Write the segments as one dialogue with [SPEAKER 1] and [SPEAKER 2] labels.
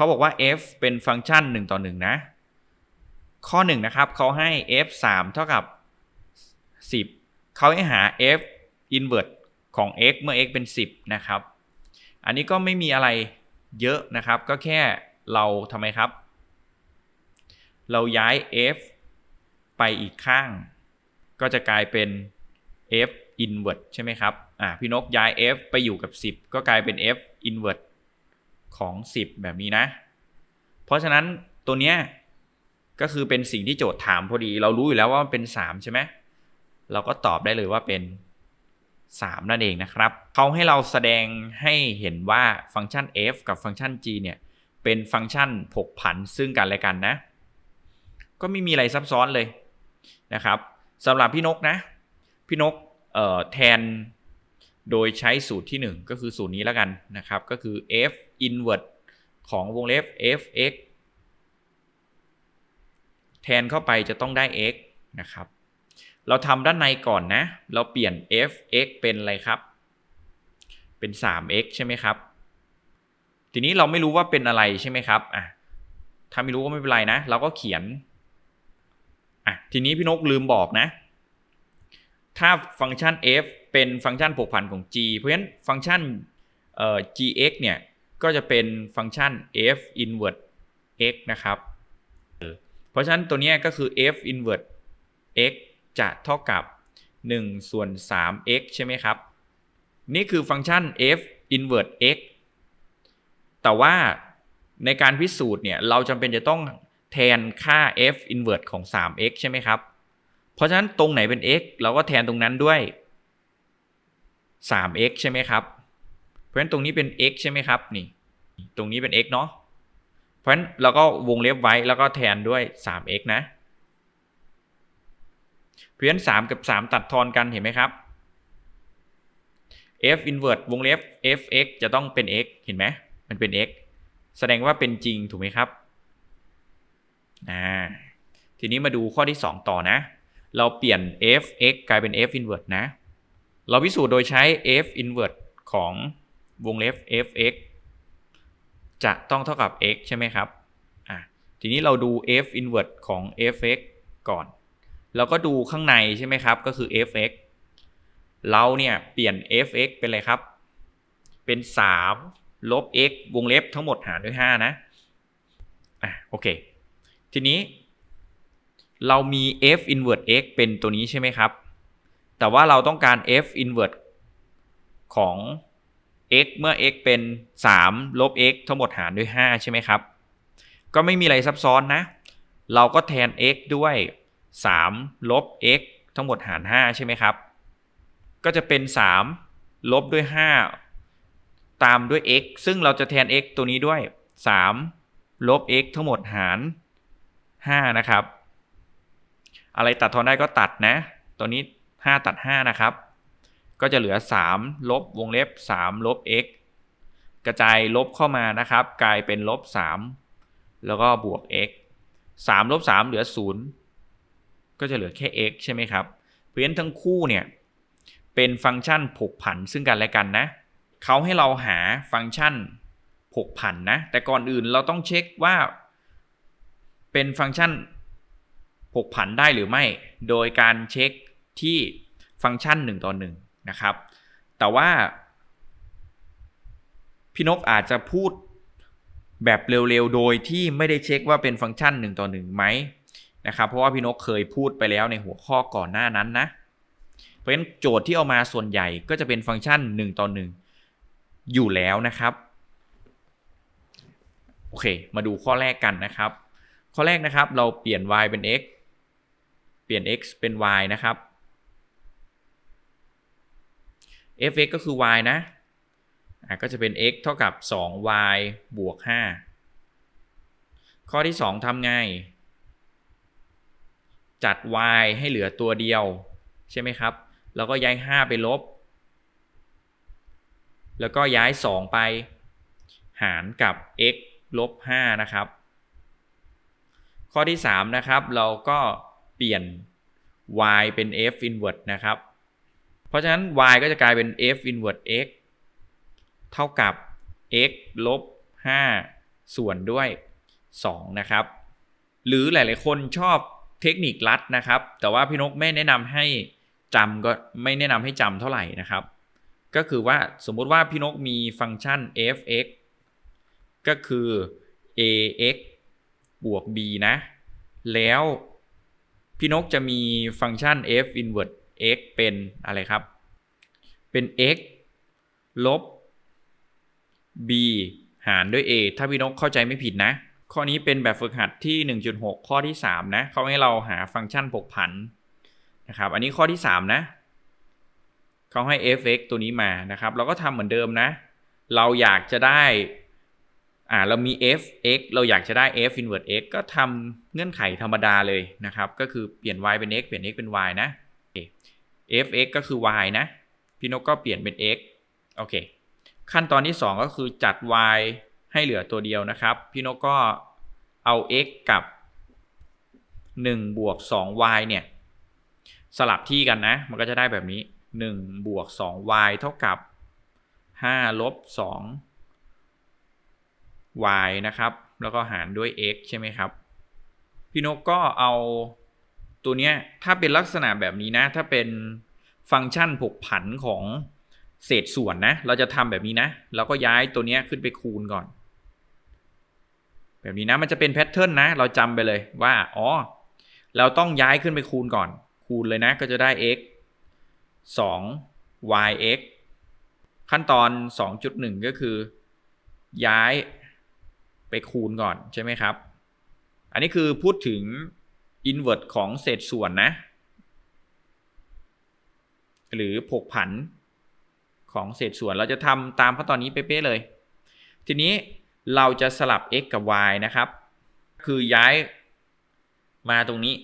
[SPEAKER 1] เขาบอกว่า f เป็นฟังก์ชัน 1 ต่อ 1 นะ ข้อ 1 นะครับเขาให้ f 3 เท่ากับ 10 เขาให้หา f inverse ของ x เมื่อ x เป็น 10 นะครับ อันนี้ก็ไม่มีอะไรเยอะนะครับ ก็แค่เราทำไมครับ เราย้าย f ไปอีกข้าง ก็จะกลายเป็น f inverse ใช่ไหมครับ อ่า พี่นกย้าย f ไปอยู่กับ 10 ก็กลายเป็น f inverse ของ 10 แบบนี้นะ เพราะฉะนั้นตัวเนี้ยก็คือเป็นสิ่งที่โจทย์ถามพอดี เรารู้อยู่แล้วว่ามันเป็น 3 ใช่ไหมเราก็ตอบได้เลยว่าเป็น 3 นั่นเองนะครับเขาให้เราแสดงให้เห็นว่าฟังก์ชัน f กับฟังก์ชัน g เนี่ยเป็นฟังก์ชันผกผันซึ่งกันและกันนะ ก็ไม่มีอะไรซับซ้อนเลยนะครับสำหรับพี่นกนะ พี่นกแทนโดยใช้สูตรที่ 1 ก็คือสูตรนี้แล้วกันนะครับ ก็คือ f inverse ของวงเล็บ f(x) แทนเข้าไปจะต้องได้ x นะครับ เราทำด้านในก่อนนะ เราเปลี่ยน f(x) เป็นอะไรครับ เป็น 3x ใช่ไหมครับ ทีนี้เราไม่รู้ว่าเป็นอะไรใช่ไหมครับอะถ้าไม่รู้ก็ไม่เป็นไรนะ เราก็เขียนอะทีนี้พี่นกลืมบอกนะ ถ้าฟังก์ชัน f เป็นฟังก์ชันผกผันของ g เพราะฉะนั้นฟังก์ชันเอ่อ gx เนี่ย ก็จะเป็นฟังก์ชัน f inverse x นะครับ เพราะฉะนั้นตัวนี้ก็คือ f inverse x จะเท่ากับ 1 ส่วน 3x ใช่ไหมครับ นี่คือฟังก์ชัน f inverse x แต่ว่าในการพิสูจน์เนี่ย เราจำเป็นจะต้องแทนค่า f inverse ของ 3x ใช่ไหมครับ เพราะฉะนั้นตรงไหนเป็น x เราก็แทนตรงนั้นด้วย 3x ใช่ไหมครับ เพราะฉะนั้นตรงนี้เป็น x ใช่ไหมครับนี่ ตรงนี้เป็น x เนาะเพราะฉะนั้นเราก็วงเล็บไว้แล้วก็แทนด้วย 3x นะ เพราะฉะนั้น3กับ 3 ตัดทอนกันเห็นไหมครับ f inverse วงเล็บ fx จะต้องเป็น x เห็นไหมมันเป็น x แสดงว่าเป็นจริงถูกไหมครับอ่าทีนี้มาดูข้อที่ 2 ต่อนะ เราเปลี่ยน fx กลายเป็น f inverse นะ เราพิสูจน์โดยใช้ f inverse ของ วงเล็บ fx จะต้องเท่ากับ x ใช่ไหมครับอะทีนี้เราดู f inverse ของ fx ก่อนเราก็ดูข้างในใช่ไหมครับ ก็คือ fx เราเนี่ยเปลี่ยน fx เป็นอะไรครับ เป็น 3 ลบ x วงเล็บทั้งหมดหารด้วย 5 นะอะโอเค ทีนี้ เรามี f inverse x เป็นตัวนี้ใช่ไหมครับ แต่ว่าเราต้องการ f inverse ของ x เมื่อ x เป็น 3 ลบ x ทั้งหมดหารด้วย 5 ใช่ไหมครับ ก็ไม่มีอะไรซับซ้อนนะ เราก็แทน x ด้วย 3 ลบ x ทั้งหมดหาร 5 ใช่ไหมครับ ก็จะเป็น 3 ลบด้วย 5 ตามด้วย x ซึ่งเราจะแทน x ตัวนี้ด้วย 3 ลบ x ทั้งหมดหาร 5 นะครับ อะไรตัดทอนได้ก็ตัดนะ ตัวนี้ 5 ตัด 5 นะครับ ก็จะเหลือ 3 ลบวงเล็บ 3 ลบ x กระจายลบเข้ามานะครับ กลายเป็นลบ 3 แล้วก็บวก x 3 ลบ 3 เหลือ 0 ก็จะเหลือแค่ x ใช่ไหมครับ เพราะฉะนั้นทั้งคู่เนี่ย เป็นฟังก์ชันผกผันซึ่งกันและกันนะ เขาให้เราหาฟังก์ชันผกผันนะ แต่ก่อนอื่นเราต้องเช็คว่า เป็นฟังก์ชันผกผันได้หรือไม่ โดยการเช็คที่ฟังก์ชัน 1 ต่อ 1 นะครับ แต่ว่า พี่นกอาจจะพูดแบบเร็วๆ โดยที่ไม่ได้เช็คว่าเป็นฟังก์ชัน1ต่อ1ไหมนะครับ เพราะว่าพี่นกเคยพูดไปแล้วในหัวข้อก่อนหน้านั้นนะ เพราะฉะนั้นโจทย์ที่เอามาส่วนใหญ่ก็จะเป็นฟังก์ชัน1ต่อ1อยู่แล้วนะครับโอเค มาดูข้อแรกกันนะครับ ข้อแรกนะครับเราเปลี่ยน y เป็น x เปลี่ยน x เป็น y นะครับ f(x) ก็คือ y นะก็จะเป็น x เท่ากับ 2y บวก 5 ข้อที่ 2ทำไง จัด y ให้เหลือตัวเดียว ใช่ไหมครับ แล้วก็ย้าย 5 ไปลบ แล้วก็ย้าย 2 ไป หารกับ x ลบ 5 นะครับ ข้อที่ 3 นะครับ เราก็เปลี่ยน y เป็น f inverse นะครับ เพราะฉะนั้น y ก็จะกลายเป็น f inverse x เท่ากับ x ลบ 5 ส่วนด้วย 2 นะครับ หรือหลาย ๆ คนชอบเทคนิคลัดนะครับ แต่ว่าพี่นกไม่แนะนำให้จำก็ไม่แนะนำให้จำเท่าไหร่นะครับ ก็คือว่าสมมุติว่าพี่นกมีฟังก์ชัน f(x) ก็คือ ax บวก b นะ แล้วพี่นกจะมีฟังก์ชัน f inverse x เป็นอะไรครับ เป็น x ลบ b หารด้วย a ถ้าพี่นกเข้าใจไม่ผิดนะ ข้อนี้เป็นแบบฝึกหัดที่ 1.6 ข้อที่ 3 นะเขาให้เราหาฟังก์ชันผกผันนะครับ อันนี้ข้อที่ 3 นะเขาให้ f(x) ตัวนี้มานะครับ เราก็ทำเหมือนเดิมนะ เราอยากจะได้อ่าเรามี f(x) เราอยากจะได้ f inverse x ก็ทำเงื่อนไขธรรมดาเลยนะครับ ก็คือเปลี่ยน y เป็น x เปลี่ยน x เป็น y นะ f(x) ก็คือ y นะ พี่นกก็เปลี่ยนเป็น x โอเค ขั้นตอนที่ 2 ก็คือจัด y ให้เหลือตัวเดียวนะครับ พี่นกก็เอา x กับ 1 บวก 2y เนี่ย สลับที่กันนะ มันก็จะได้แบบนี้ 1 บวก 2y เท่ากับ 5 ลบ 2 y นะครับ แล้วก็หารด้วย x ใช่ไหมครับ พี่นกก็เอา ตัวเนี้ยถ้าเป็นลักษณะแบบนี้นะ ถ้าเป็นฟังก์ชันผกผันของเศษส่วนนะ เราจะทำแบบนี้นะ เราก็ย้ายตัวเนี้ยขึ้นไปคูณก่อน แบบนี้นะมันจะเป็นแพทเทิร์นนะ เราจำไปเลยว่าอ๋อเราต้องย้ายขึ้นไปคูณก่อน คูณเลยนะก็จะได้ x 2 yx ขั้นตอน 2.1 ก็คือ ย้ายไปคูณก่อนใช่ไหมครับ อันนี้คือพูดถึง inverse ของเศษส่วนนะ หรือผกผันของเศษส่วนเราจะทำตามขั้นตอนนี้เป๊ะๆเลย ทีนี้เราจะสลับ x กับ y นะครับ คือย้ายมาตรงนี้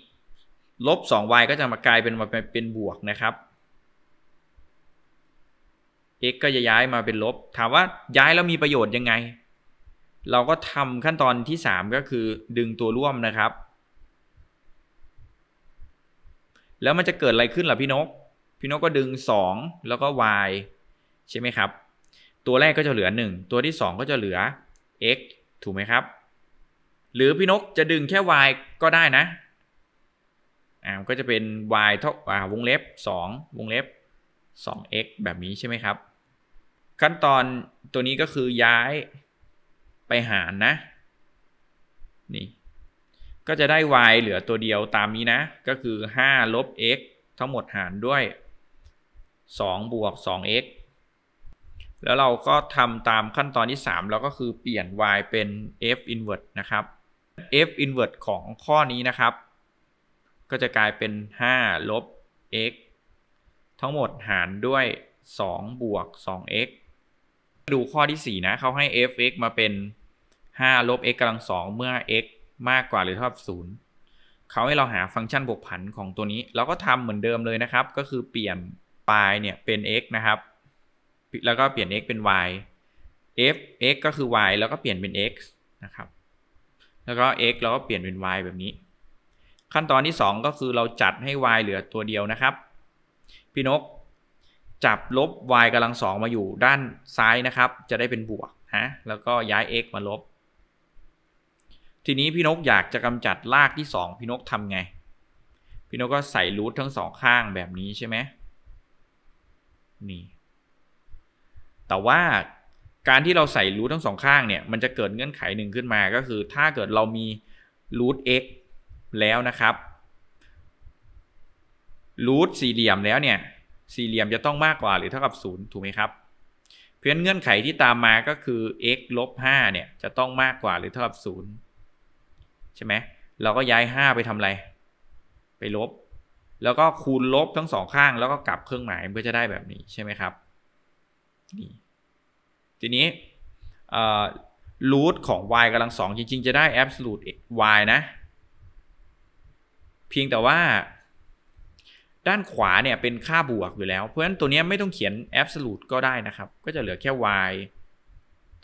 [SPEAKER 1] ลบ 2y ก็จะมากลายเป็นมาเป็นบวกนะครับ x ก็จะย้ายมาเป็นลบ ถามว่าย้ายแล้วมีประโยชน์ยังไง เราก็ทำขั้นตอนที่ 3 ก็คือดึงตัวร่วมนะครับ แล้วมันจะเกิดอะไรขึ้นล่ะพี่นก พี่นกก็ดึง 2 แล้วก็ y ใช่ไหมครับ ตัวแรกก็จะเหลือ 1 ตัวที่ 2 ก็จะเหลือ x ถูกไหมครับ หรือพี่นกจะดึงแค่ y ก็ได้นะอ่าก็จะเป็น y เท่าอ่าวงเล็บ 2 วงเล็บ 2x แบบนี้ใช่ไหมครับ ขั้นตอนตัวนี้ก็คือย้ายไปหารนะ นี่ ก็จะได้ y เหลือตัวเดียวตามนี้นะ ก็คือ5ลบ x ทั้งหมดหารด้วย2บวก 2x แล้วเราก็ทำตามขั้นตอนที่ 3 แล้วก็คือเปลี่ยน y เป็น f inverse นะครับ f inverse ของข้อนี้นะครับ ก็จะกลายเป็น 5 ลบ x ทั้งหมดหารด้วย 2 บวก 2x ดูข้อที่ 4 นะเขาให้ f(x) มาเป็น 5 ลบ x กำลัง 2 เมื่อ x มากกว่าหรือเท่ากับ0เขาให้เราหาฟังก์ชันบวกผันของตัวนี้ เราก็ทำเหมือนเดิมเลยนะครับ ก็คือเปลี่ยน y เนี่ยเป็น x นะครับ แล้วก็เปลี่ยน x เป็น y f x ก็คือ y แล้วก็เปลี่ยนเป็น x นะครับ แล้วก็ x เราก็เปลี่ยนเป็น y แบบนี้ ขั้นตอนที่ 2 ก็คือเราจัดให้ y เหลือตัวเดียวนะครับ พี่นกจับลบ y กำลังสองมาอยู่ด้านซ้ายนะครับ จะได้เป็นบวกนะ แล้วก็ย้าย x มาลบ ทีนี้พี่นกอยากจะกำจัดรากที่ 2 พี่นกทำไง พี่นกก็ใส่รูททั้งสองข้างแบบนี้ใช่ไหมนี่ แต่ว่าการที่เราใส่รูททั้งสองข้างเนี่ยมันจะเกิดเงื่อนไขหนึ่งขึ้นมาก็คือ ถ้าเกิดเรามีรูท x แล้วนะครับรูทสี่เหลี่ยมแล้วเนี่ยสี่เหลี่ยมจะต้องมากกว่าหรือเท่ากับ 0 ถูกไหมครับ เพราะฉะนั้นเงื่อนไขที่ตามมาก็คือ x ลบ5เนี่ยจะต้องมากกว่าหรือเท่ากับ 0 ใช่ไหมเราก็ย้าย 5 ไปทำอะไร ไปลบ แล้วก็คูณลบทั้งสองข้าง แล้วก็กลับเครื่องหมายมันก็จะได้แบบนี้ใช่ไหมครับนี่ทีนี้รูทของ y กำลังสองจริง ๆ จะได้ absolute y นะ เพียงแต่ว่า ด้านขวาเนี่ยเป็นค่าบวกอยู่แล้ว เพราะฉะนั้นตัวนี้ไม่ต้องเขียน absolute ก็ได้นะครับ ก็จะเหลือแค่ y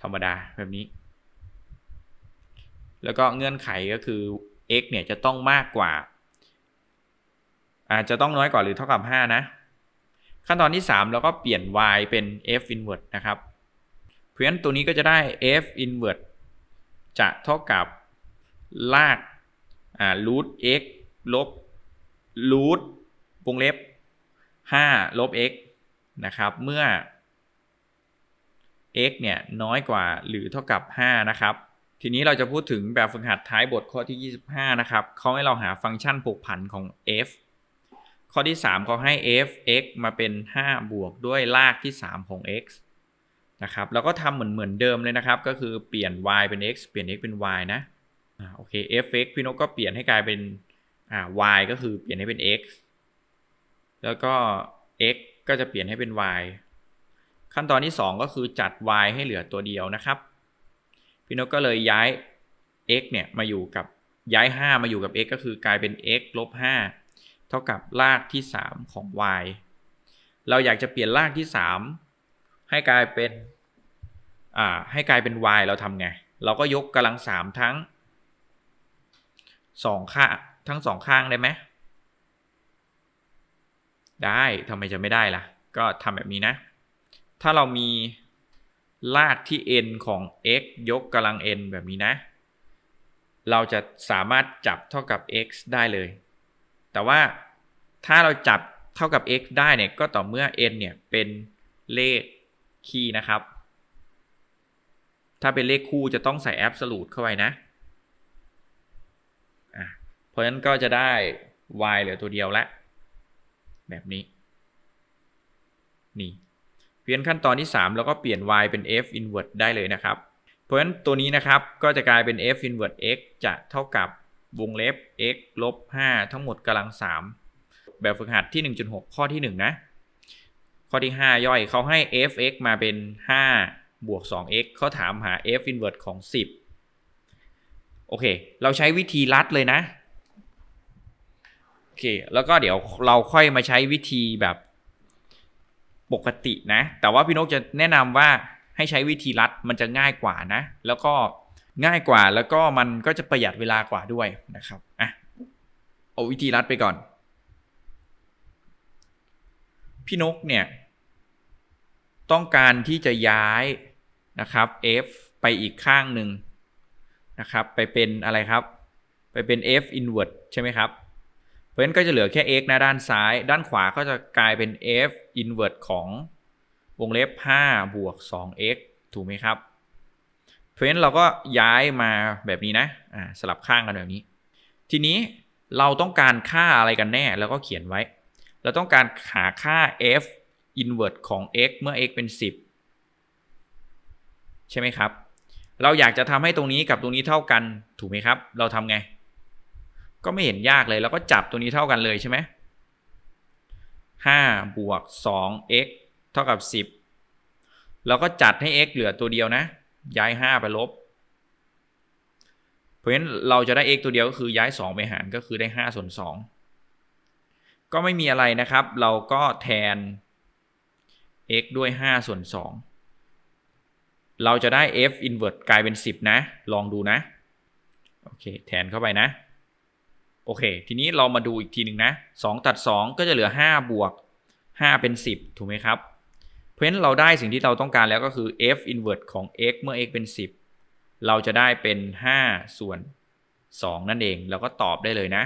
[SPEAKER 1] ธรรมดาแบบนี้ แล้วก็เงื่อนไขก็คือ x เนี่ยจะต้องมากกว่า อาจจะต้องน้อยกว่าหรือเท่ากับ 5 นะ ขั้นตอนที่ 3 เราก็เปลี่ยน y เป็น f inverse นะครับ เพราะฉะนั้นตัวนี้ก็จะได้ f inverse จะเท่ากับลากอ่า root x ลบ root วงเล็บ 5 ลบ x นะครับ เมื่อ x เนี่ยน้อยกว่าหรือเท่ากับ 5 นะครับ ทีนี้เราจะพูดถึงแบบฝึกหัดท้ายบทข้อที่ 25 นะครับเขาให้เราหาฟังก์ชันผูกผันของ f ข้อที่ 3เขาให้ f x มาเป็น 5 บวกด้วยรากที่ 3 ของ x นะครับแล้วก็ทำเหมือนเหมือนเดิมเลยนะครับ ก็คือเปลี่ยน y เป็น x เปลี่ยน x เป็น y นะอ่าโอเค f x พี่นกก็เปลี่ยนให้กลายเป็นอ่า y ก็คือเปลี่ยนให้เป็น x แล้วก็ x ก็จะเปลี่ยนให้เป็น y ขั้นตอนที่ 2 ก็คือจัด y ให้เหลือตัวเดียวนะครับ พี่นกก็เลยย้าย x เนี่ยมาอยู่กับย้าย 5 มาอยู่กับ x ก็คือกลายเป็น x ลบ5เท่ากับรากที่ 3 ของ y เราอยากจะเปลี่ยนรากที่ 3 ให้กลายเป็นอ่าให้กลายเป็น y เราทำไง เราก็ยกกำลัง 3 ทั้งสองข้างทั้งสองข้างได้ไหมได้ทำไมจะไม่ได้ล่ะ ก็ทำแบบนี้นะ ถ้าเรามี รากที่ n ของ x ยกกำลัง n แบบนี้นะ เราจะสามารถจับเท่ากับ x ได้เลย แต่ว่าถ้าเราจับเท่ากับ x ได้เนี่ยก็ต่อเมื่อ n เนี่ยเป็นเลขคีย์นะครับ ถ้าเป็นเลขคู่จะต้องใส่ absolute เข้าไปนะะเพราะฉะนั้นก็จะได้ y เหลือตัวเดียวล้วแบบนี้ นี่ เปลี่ยนขั้นตอนที่ 3 แล้วก็เปลี่ยน y เป็น f inverse ได้เลยนะครับ เพราะฉะนั้นตัวนี้นะครับก็จะกลายเป็น f inverse x จะเท่ากับวงเล็บ x ลบ 5 ทั้งหมดกำลัง 3 แบบฝึกหัดที่ 1.6 ข้อที่ 1 นะ ข้อที่ 5 ย่อยเขาให้ f(x) มาเป็น 5 บวก 2x เขาถามหา f inverse ของ 10 โอเค เราใช้วิธีลัดเลยนะ โอเค แล้วก็เดี๋ยวเราค่อยมาใช้วิธีแบบ ปกตินะ แต่ว่าพี่นกจะแนะนำว่าให้ใช้วิธีลัดมันจะง่ายกว่านะ แล้วก็ง่ายกว่าแล้วก็มันก็จะประหยัดเวลากว่าด้วยนะครับอะเอาวิธีลัดไปก่อน พี่นกเนี่ย ต้องการที่จะย้ายนะครับ f ไปอีกข้างหนึ่งนะครับ ไปเป็นอะไรครับ ไปเป็น f inverse ใช่ไหมครับ เพราะฉะนั้นก็จะเหลือแค่ x นะด้านซ้าย ด้านขวาก็จะกลายเป็น f inverse ของวงเล็บ 5 บวก 2x ถูกไหมครับ เพราะฉะนั้นเราก็ย้ายมาแบบนี้นะอ่าสลับข้างกันแบบนี้ ทีนี้เราต้องการค่าอะไรกันแน่แล้วก็เขียนไว้ เราต้องการหาค่า f inverse ของ x เมื่อ x เป็น 10 ใช่ไหมครับ เราอยากจะทำให้ตรงนี้กับตรงนี้เท่ากันถูกไหมครับ เราทำไง ก็ไม่เห็นยากเลย แล้วก็จับตัวนี้เท่ากันเลยใช่ไหม5บวก 2x เท่ากับ10เราก็จัดให้ x เหลือตัวเดียวนะ ย้าย 5 ไปลบ เพราะฉะนั้นเราจะได้ x ตัวเดียวก็คือย้าย 2 ไปหารก็คือได้ 5 ส่วน 2 ก็ไม่มีอะไรนะครับ เราก็แทน x ด้วย 5 ส่วน 2 เราจะได้ f inverse กลายเป็น 10 นะ ลองดูนะ โอเค แทนเข้าไปนะ โอเค ทีนี้เรามาดูอีกทีหนึ่งนะ2ตัด 2 ก็จะเหลือ 5 บวก 5 เป็น 10 ถูกไหมครับ เพราะฉะนั้นเราได้สิ่งที่เราต้องการแล้วก็คือ f inverse ของ x เมื่อ x เป็น 10 เราจะได้เป็น 5 ส่วน 2 นั่นเองแล้วก็ตอบได้เลยนะ